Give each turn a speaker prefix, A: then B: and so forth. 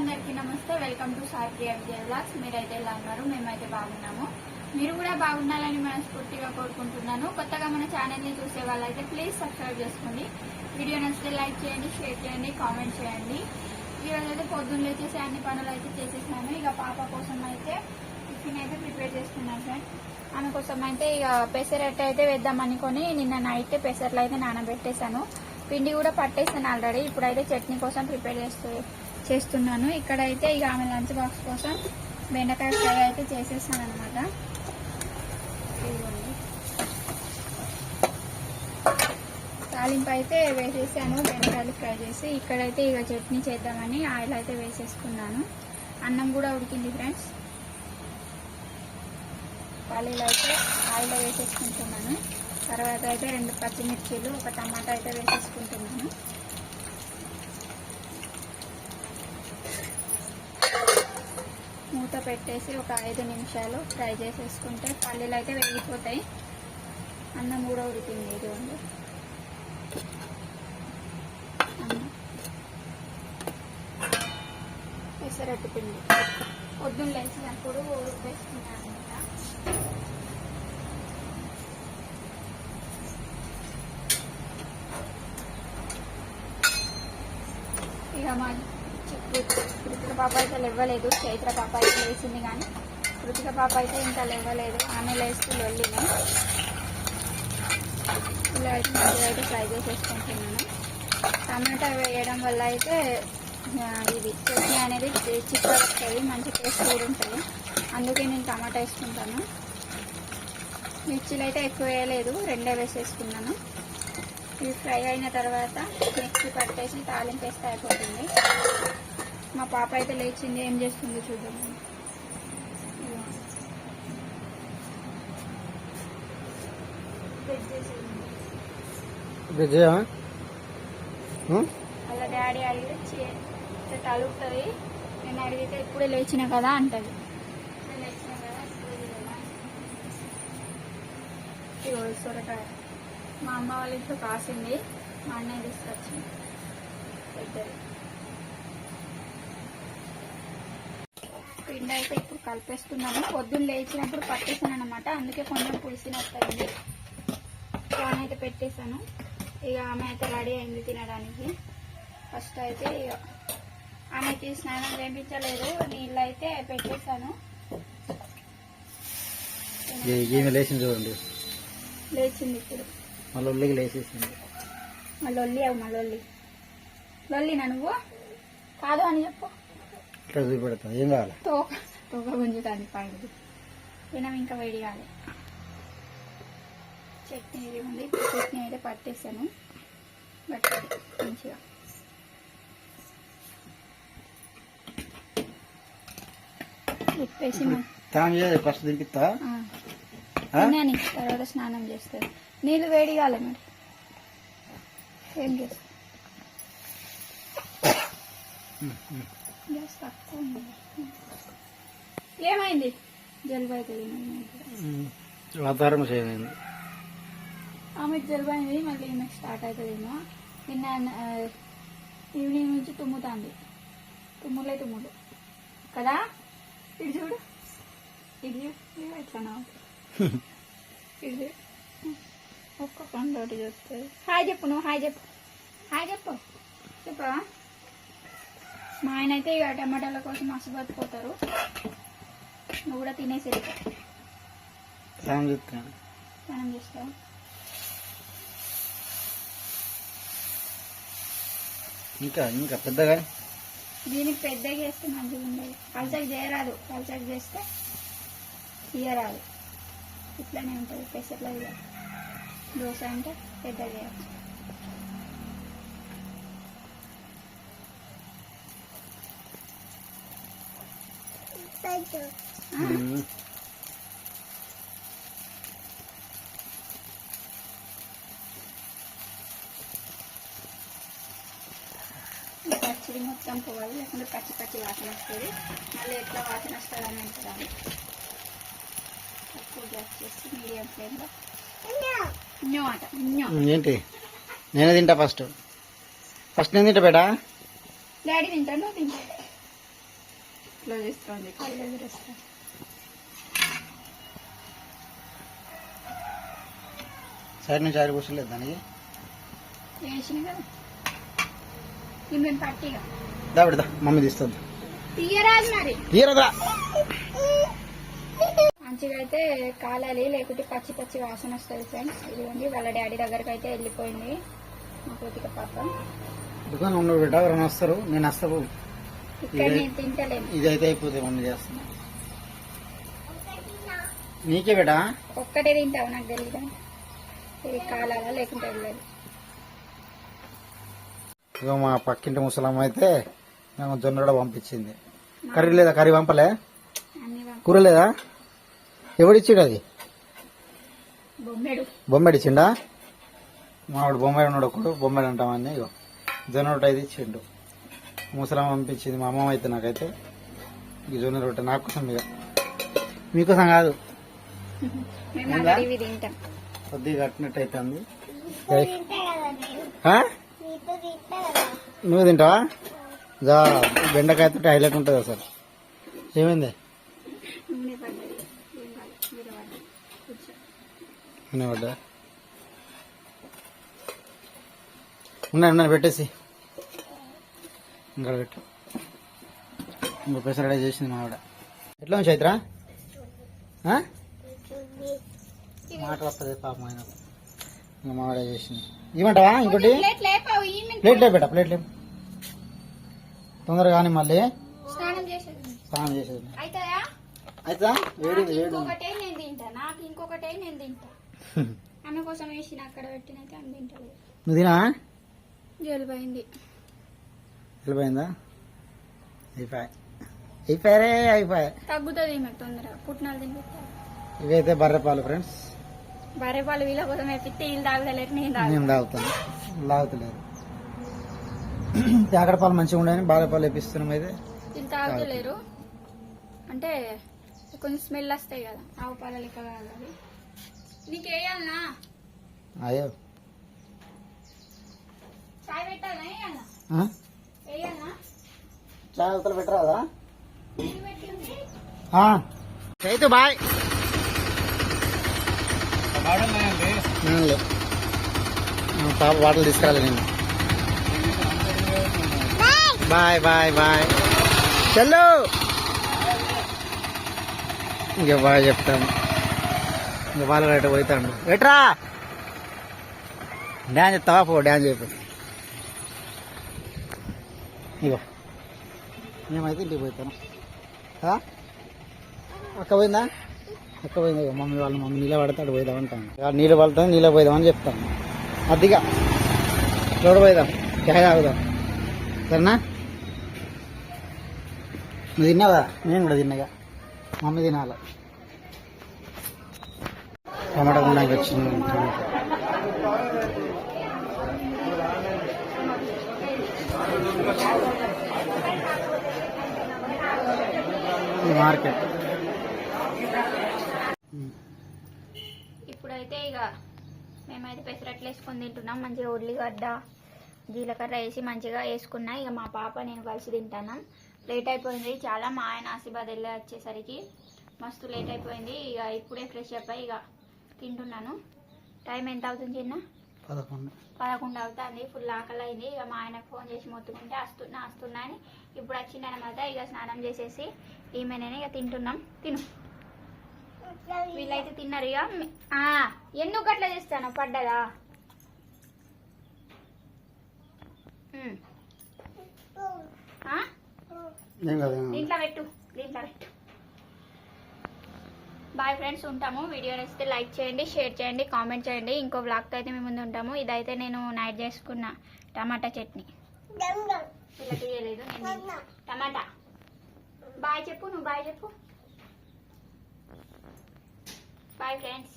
A: అందరికీ నమస్తే. Welcome to Sai MJ blogs మీరైతే ఎలా ఉన్నారు? మేమైతే బాగున్నాము. మీరు కూడా బాగుండాలని మనస్ఫూర్తిగా కోరుకుంటున్నాను. కొత్తగా మన ఛానల్ని చూసే వాళ్ళైతే ప్లీజ్ సబ్స్క్రైబ్ చేసుకోండి. వీడియో నచ్చితే లైక్ చేయండి షేర్ చేయండి కామెంట్ చేయండి. ఈ అయితే పొద్దున్న లేచేసి అన్ని పనులు అయితే చేసేసాను ఇక పాప కోసం అయితే టిఫిన్ అయితే ప్రిపేర్ చేస్తున్నాను సార్. ఆమె కోసం అయితే ఇక పెసరట్టు అయితే వేద్దాం అనుకొని నిన్న నైట్ పెసర్లు అయితే నానబెట్టేశాను. పిండి కూడా పట్టేసాను ఆల్రెడీ ఇప్పుడైతే చట్నీ కోసం ప్రిపేర్ చేస్తుంది చేస్తున్నాను. ఇక్కడైతే ఇక ఆమె లంచ్ బాక్స్ కోసం బెండకాయ ఫ్రై అయితే చేసేసాను అనమాట తాలింపు అయితే వేసేసాను. బెండకాయలు ఫ్రై చేసి ఇక్కడైతే ఇక చట్నీ చేద్దామని ఆయిల్ అయితే వేసేసుకున్నాను. అన్నం కూడా ఉడికింది ఫ్రెండ్స్. పల్లీలు అయితే ఆయిల్ వేసేసుకుంటున్నాను. తర్వాత అయితే రెండు పచ్చిమిర్చీలు ఒక టమాటా అయితే వేసేసుకుంటున్నాను. మూత పెట్టేసి ఒక ఐదు నిమిషాలు ఫ్రై చేసేసుకుంటే పల్లీలు అయితే వేగిపోతాయి. అన్నం కూడా ఉడికింది ఇదిగోండి. పెసరట్టు పిండి. పొద్దున్న లేచినప్పుడు వేసుకున్నాను అనమాట ఇక మా కృతిక పాప అయితే లేవలేదు. చైత్ర పాప అయితే లేచింది కానీ కృతిక పాప అయితే ఇంకా లేవలేదు. ఆమె లేస్తూ వెళ్ళినాయి ఇలా అయితే మంచిగా అయితే ఫ్రై చేసేసుకుంటున్నాను. టమాటా వేయడం వల్ల అయితే ఇది చట్నీ అనేది చిక్కగా వస్తుంది. మంచి టేస్ట్ కూడా ఉంటుంది. అందుకే నేను టమాటా వేసుకుంటాను. మిర్చీలు అయితే ఎక్కువ వేయలేదు. రెండే వేసేసుకున్నాను. ఇవి ఫ్రై అయిన తర్వాత మిక్సీ పట్టేసి తాలింపు వేస్తే అయిపోతుంది. మా పాప అయితే లేచింది ఏం చేస్తుందో చూద్దాం.
B: విజయ?
A: వాళ్ళ డాడీ అడిగితే తలుపుతుంది. నేను అడిగితే ఇప్పుడే లేచిన కదా అంటది. సొరకాయ. మా అమ్మ వాళ్ళ ఇంట్లో కాసింది మా అన్నయ్య తీసుకొచ్చింది. పెద్దది. పిండి అయితే ఇప్పుడు కలిపేస్తున్నాను పొద్దున్న లేచినప్పుడు పట్టేసాను అనమాట అందుకే కొంచెం పులిసినట్టు అయింది ఫోన్ అయితే పెట్టేశాను. ఇక ఆమె అయితే రెడీ అయింది తినడానికి. ఫస్ట్ అయితే ఇక ఆమెకి స్నానం చేయించలేదు. నీళ్ళు అయితే పెట్టేశాను.
B: లేచింది చూడండి.
A: లేచింది ఇప్పుడు.
B: మళ్ళీ లేచేసింది.
A: మా లొల్లి అవు మా లొల్లి లొల్లినా నువ్వు? కాదు అని చెప్పు.
B: ఇట్లా చూపెడతా ఏం కావాలి?
A: తోక తోక గుంజుతుంది పైనది తినం ఇంకా వేడి కాదు చట్నీ ఇది ఉంది? చట్నీ అయితే పట్టేసాను. పట్టాలి మంచిగా. ఉప్పేసి
B: చేయాలి. ఫస్ట్ దింపిస్తా
A: తర్వాత స్నానం చేస్తారు నీళ్ళు వేడి కాలే మరి. ఏం చేస్తా గ్యాస్ తక్కువ ఉంది. ఏమైంది? జలుబు అవుతుంది
B: వాతావరణం
A: ఆమెకు జలుబు అయింది మళ్ళీ ఈమెకు స్టార్ట్ అవుతుందేమో నిన్న ఈవినింగ్ నుంచి తుమ్ముతాంది. తుమ్ములే తుమ్ములు కదా? ఇటు చూడు. ఇటు చూడు. ఇవి ఎట్లా ఇటు చూడు. ఒక్క పండు ఒకటి చెప్తుంది హాయ్ చెప్పు నువ్వు హాయ్ చెప్పు. హాయ్ చెప్పు. చెప్పా మా ఆయన అయితే ఇక టమాటాల కోసం మస్తు బతిపోతారు నువ్వు కూడా తినేసేది స్నానం చేస్తావు?
B: ఇంకా ఇంకా పెద్దగా?
A: దీనికి పెద్దగా చేస్తే మంచిగా ఉండదు. పల్చకి చేయరాదు. పల్చకి చేస్తే తీయరాదు ఇట్లానే ఉంటుంది. పెసర్లో దోశ అంటే పెద్దగా చేయాలి పచ్చిడి మొత్తం పోవాలి లేకుంటే పచ్చి పచ్చి వాసన వస్తుంది. మళ్ళీ ఎట్లా వాసన వస్తుంది అని అంటారు తక్కువ గ్యాస్ చేసి మీడియం ఫ్లేమ్లో.
B: ఏంటి? నేనే తింటా ఫస్ట్. ఫస్ట్ నేను తింటా బేటా?
A: డాడీ తింటాను తింటా? ఎట్లా చేస్తుంది కళ్ళు ఎదురేస్తా
B: సైడ్ నుంచి ఆరి కూర్చోలేదు దానికి
A: వేసింది కదా. ఇది మేము పట్టిగా.
B: దా పెడతా మమ్మీ తీస్తుంది.
A: తీయరాదు మరి.
B: తీరదా
A: మంచిగా అయితే కాలాలి లేకుంటే పచ్చి పచ్చి వాసన వస్తుంది ఫ్రెండ్స్ ఇదిగోండి వాళ్ళ డాడీ దగ్గరకు అయితే వెళ్ళిపోయింది. మా కోతిక పాప.
B: దుకాణం ఉండవు బిడ్డ ఎవరైనా వస్తారు నేను వస్తాను
A: ఇక్కడ నేను తింటలేను.
B: ఇది అయితే అయిపోతే మమ్మీ చేస్తున్నా. నీకే బిడ్డ
A: ఒక్కటే తింటావు నాకు తెలియదు ఇది కాలాలా లేకుంటే
B: ఇక మా పక్కింటి ముసలమ్మ అయితే మేము జొన్న కూడా పంపించింది. కర్రీ లేదా? కర్రీ పంపలే? కూర లేదా? ఎవడిచ్చాడు అది?
A: బొమ్మెడు.
B: బొమ్మెడిచ్చిండా? మావాడు బొమ్మాయి ఉన్నాడు ఒకడు బొమ్మాయి అంటామని ఇగో. జొన్న రొట్టె అయితే ఇచ్చిండు. ముసలమ్మ పంపించింది మా అమ్మమ్మ అయితే నాకైతే. ఈ జొన్న రొట్టె నా కోసం ఇక. మీకోసం కాదు. కొద్దిగా కట్టినట్టు అవుతుంది ఆ? నువ్వు తింటావా? జా బెండకాయతో హైలైట్ ఉంటుంది అసలు ఏమైంది?
A: మీద
B: ఉన్నాను ఉన్నాను పెట్టేసి. ఇంకా పెట్టు. ఇంకో పెసర రెడీ చేసింది మావిడ ఎట్లా ఉంది చైత్ర? మాట వస్తుంది పాపం ఆయన. ఇంకా మావిడ చేసింది. ఇవ్వమంటావా ఇంకోటి?
A: ప్లేట్
B: లేపేట ప్లేట్ లేపు. తొందరగా కానీ మళ్ళీ.
A: స్నానం చేసేది
B: స్నానం చేసేది
A: అవుతుందా
B: అయితే? వేడి
A: నాకు
B: వేడి
A: ఇంకొకటే నేను తింటా. నాకు ఇంకొకటే నేను తింటా. ఆమె కోసం వేసిన అక్కడ పెట్టినైతే ఆమె తింటలేదు.
B: నువ్వు తినా
A: జలుబైంది.
B: వెళ్ళిపోయిందా? అయిపోయి. అయిపోయారే? అయిపోయా.
A: తగ్గుతుంది ఈమె తొందరగా పుట్టినాలు తినిపిస్తా.
B: ఇవైతే బర్రెపాలు ఫ్రెండ్స్.
A: బర్రె పాలు వీళ్ళ కోసం వేపిస్తే వీళ్ళు తాగలేరు నేను
B: నేను తాగుతాను. తాగుతలేదు అక్కడ పాలు మంచిగా ఉండని బర్రెపాలు వేపిస్తున్నాం అయితే.
A: వీళ్ళు తాగుతలేరు. అంటే కొంచెం స్మెల్ వస్తాయి కదా ఆవు పాల లెక్క కాదు. నీకు వేయాలనా?
B: అయ్యో.
A: చాయ్ పెట్టాలా వేయాలా
B: అవతల పెట్టరాదా? చైతు బాయ్. పాప బాటలు తీసుకురాలి నేను బాయ్ బాయ్ బాయ్. చల్లు. ఇంక బాగా చెప్తాను. ఇంక వాళ్ళు ఎటు పోతాడు? ఎట్రా? డ్యాన్స్ చెప్తావా? పో డ్యాన్స్ చెప్పు. ఇగో. మేమైతే ఇంటికి పోతాను కదా అక్క పోయిందా? అక్క పోయింది? ఇగో మమ్మీ వాళ్ళు మమ్మీ నీళ్ళ పడతాడు పోయిదాం అంటాను నీళ్ళు పడతాను నీళ్ళ పోయిదామని చెప్తాను అదిగా. చూడ పోయిదాం చాయ్ తాగుదాం. సరేనా? నువ్వు తిన్నావా? నేను కూడా తిన్నాగా మమ్మీ తినాల. టమాటా గుండానికి వచ్చింది టమాటా ఇది మార్కెట్.
A: ఇప్పుడైతే ఇక మేమైతే పెసరట్లు వేసుకొని తింటున్నాం. మంచిగా ఉల్లిగడ్డ జీలకర్ర వేసి మంచిగా వేసుకున్నా. ఇక మా పాప నేను కలిసి తింటాను లేట్ అయిపోయింది. చాలా మా ఆయన ఆసిబాద్ వెళ్ళి వచ్చేసరికి మస్తు లేట్ అయిపోయింది. ఇక ఇప్పుడే ఫ్రెష్ అప్ అయ్యి ఇక తింటున్నాను. టైం ఎంత అవుతుంది చిన్న?
B: పదకొండు.
A: పదకొండు అవుతుంది. ఫుల్ ఆకలి అయింది ఇక మా ఆయనకు ఫోన్ చేసి మొత్తుకుంటే వస్తున్నా వస్తున్నా అని ఇప్పుడు వచ్చిందనమాట ఇక స్నానం చేసేసి ఈమెనే ఇక తింటున్నాం. తిను. వీళ్ళైతే తిన్నారు ఇక. ఎందుకు అట్లా చేస్తాను పడ్డదా. దీంట్లో పెట్టు. దీంట్లో పెట్టు. బాయ్ ఫ్రెండ్స్ ఉంటాము. వీడియో నచ్చితే లైక్ చేయండి షేర్ చేయండి కామెంట్ చేయండి. ఇంకో బ్లాగ్తో అయితే మేము ముందు ఉంటాము. ఇదైతే నేను నైట్ చేసుకున్న టమాటా చట్నీ. టమాటా. బాయ్ చెప్పు నువ్వు బాయ్ చెప్పు. Bye friends